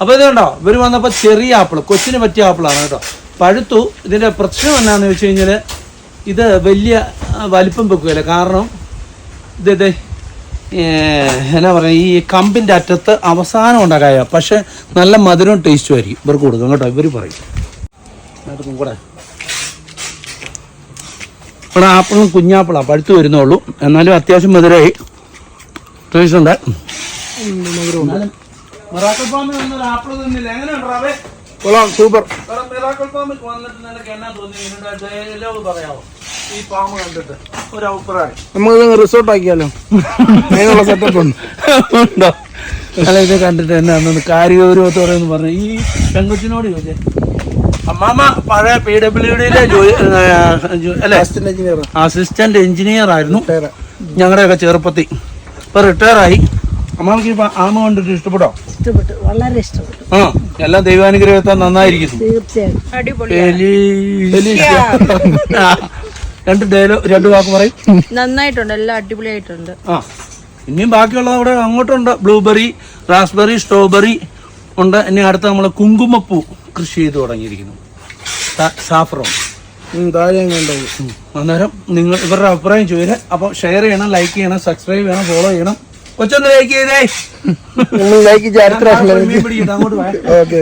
അപ്പൊ ഇത് കണ്ടോ? ഇവർ വന്നപ്പോ ചെറിയ ആപ്പിൾ കൊച്ചിന് പറ്റിയ ആപ്പിളാണ് കേട്ടോ. പഴുത്തു ഇതിന്റെ പ്രശ്നം എന്നാന്ന് വെച്ച് കഴിഞ്ഞാൽ ഇത് വലിയ വലിപ്പം വെക്കുകയില്ല? കാരണം ഇത് ഇത് എന്നാ പറയുക ഈ കമ്പിന്റെ അറ്റത്ത് അവസാനം ഉണ്ടാകായ പക്ഷെ നല്ല മധുരവും ടേസ്റ്റും ആയിരിക്കും ഇവർക്ക് കൊടുക്കും കേട്ടോ ഇവർ പറയും. കൂടെ ഇവിടെ ആപ്പിളും കുഞ്ഞാപ്പിളാണ് പഴുത്ത് വരുന്നുള്ളൂ എന്നാലും അത്യാവശ്യം മധുരമായി ടേസ്റ്റ് ഉണ്ട്. എന്നാലും മിറാക്കിൾ ഫാമിൽ വന്നൊരു ആപ്പിൾ തിന്നില്ല? എങ്ങനെയുണ്ട് റാവേ? കൊള്ളാം സൂപ്പർ. ഫാമിൽ വന്നിട്ട് നിനക്ക് എന്നാ തോന്നി ഇതിന്റെ ഡയലോഗ് പറയാമോ ഈ ഫാം കണ്ടിട്ട് ഒരു അഭിപ്രായം. നമുക്ക് റിസോർട്ട് ആക്കിയാലോ? അതിനുള്ള സെറ്റപ്പ് ഉണ്ട്. അല്ല ഇത് കണ്ടിട്ട് എന്നാന്ന് കാര്യഗൗരവത്തോടെ എന്ന് പറഞ്ഞു. ഈ പെങ്കൊച്ചിനോട് ചോദിച്ചേ. അമ്മാമ പഴയ പി ഡബ്ല്യു ഡിയിലെ അസിസ്റ്റന്റ് എഞ്ചിനീയർ അസിസ്റ്റന്റ് എഞ്ചിനീയർ ആയിരുന്നു. ഞങ്ങളുടെയൊക്കെ ചെറുപ്പത്തിൽ ഇപ്പൊ റിട്ടയർ ആയി. അമ്മാമക്ക് ഈ ആമ കണ്ടിട്ട് ഇഷ്ടപ്പെട്ടോ? ഇഷ്ടപ്പെട്ടു. വളരെ ഇഷ്ടപ്പെട്ടു. ആ എല്ലാം ദൈവാനുഗ്രഹത്താൽ നന്നായിരിക്കുന്നു. തീർച്ചയായും ഫെലീഷ്യ. ആ, രണ്ട് ഡയലോ രണ്ട് വാക്ക് പറയും. നന്നായിട്ടുണ്ട്. എല്ലാം അടിപൊളിയായിട്ടുണ്ട്. ആ ഇനിയും ബാക്കിയുള്ളത് അവിടെ അങ്ങോട്ടുണ്ട്. ബ്ലൂബെറി റാസ്ബെറി സ്ട്രോബെറി ഉണ്ട്. ഇനി അടുത്ത നമ്മൾ കുങ്കുമപ്പൂ കൃഷി ചെയ്ത് തുടങ്ങിയിരിക്കുന്നു. സാഫ്രോൺ. താഴെ ഉണ്ടാവും അന്നേരം നിങ്ങൾ ഇവരുടെ അഭിപ്രായം ചോദിച്ചേ അപ്പോൾ ഷെയർ ചെയ്യണം ലൈക്ക് ചെയ്യണം സബ്സ്ക്രൈബ് ചെയ്യണം ഫോളോ ചെയ്യണം. കൊച്ചൊന്ന് ലൈക്ക് ചെയ്തേ. ലൈക്ക് ചെയ്ത് അങ്ങോട്ട് പോയാ ഓക്കെ.